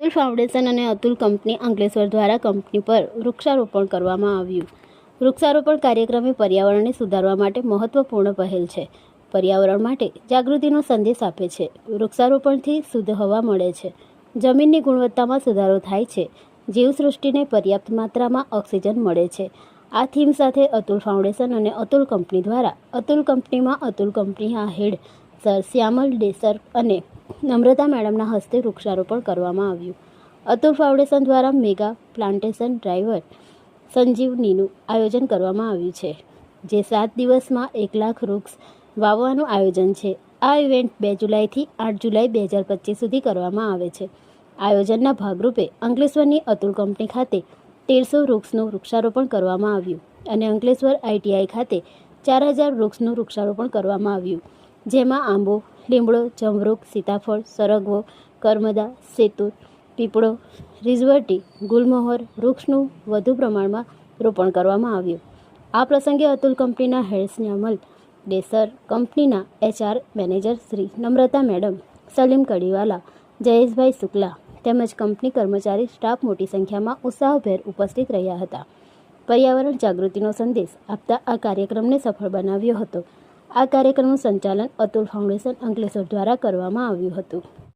Atul foundation અને Atul company Ankleshwar દ્વારા company પર વૃક્ષારોપણ કરવામાં આવ્યું. વૃક્ષારોપણ કાર્યક્રમે પર્યાવરણને સુધારવા માટે મહત્વપૂર્ણ પહેલ છે. પર્યાવરણ માટે જાગૃતિનો સંદેશ આપે છે. વૃક્ષારોપણથી શુદ્ધ હવા મળે છે. જમીનની ગુણવત્તામાં સુધારો થાય છે. જીવસૃષ્ટિને પર્યાપ્ત માત્રામાં ઓક્સિજન મળે છે. આ થીમ સાથે અતુલ ફાઉન્ડેશન અને અતુલ કંપની દ્વારા અતુલ કંપનીમાં અતુલ કંપનીના હેડ સર શ્યામલ ડેસર અને નમ્રતા મેડમના હસ્તે વૃક્ષારોપણ કરવામાં આવ્યું. અતુલ ફાઉન્ડેશન દ્વારા મેગા પ્લાન્ટેશન ડ્રાઈવર સંજીવનીનું આયોજન કરવામાં આવ્યું છે, જે સાત દિવસમાં એક લાખ વૃક્ષ વાવવાનું આયોજન છે. આ ઇવેન્ટ બે જુલાઈથી આઠ જુલાઈ બે હજાર પચીસ સુધી કરવામાં આવે છે. આયોજનના ભાગરૂપે અંકલેશ્વરની અતુલ કંપની ખાતે તેરસો વૃક્ષનું વૃક્ષારોપણ કરવામાં આવ્યું અને અંકલેશ્વર આઈટીઆઈ ખાતે ચાર હજાર વૃક્ષનું વૃક્ષારોપણ કરવામાં આવ્યું. જેમાં આંબો લીમડો જમરૂખ સીતાફળ, સરગવો, કરમદા, સેતુર, પીપળો રીઝવર્ટી ગુલમોહર, વૃક્ષનું વધુ પ્રમાણમાં રોપણ કરવામાં આવ્યું. આ પ્રસંગે અતુલ કંપનીના હેડ્સની અમલ, ડેસર કંપનીના HR manager Shri Namrata madam, Salim Kadiwala, Jayeshbhai Shukla તેમજ કંપની કર્મચારી સ્ટાફ મોટી સંખ્યામાં ઉત્સાહભેર ઉપસ્થિત રહ્યા હતા. પર્યાવરણ જાગૃતિનો સંદેશ આપતા આ કાર્યક્રમને સફળ બનાવ્યો હતો. આ કાર્યક્રમનું સંચાલન અતુલ ફાઉન્ડેશન અંકલેશ્વર દ્વારા કરવામાં આવ્યું હતું.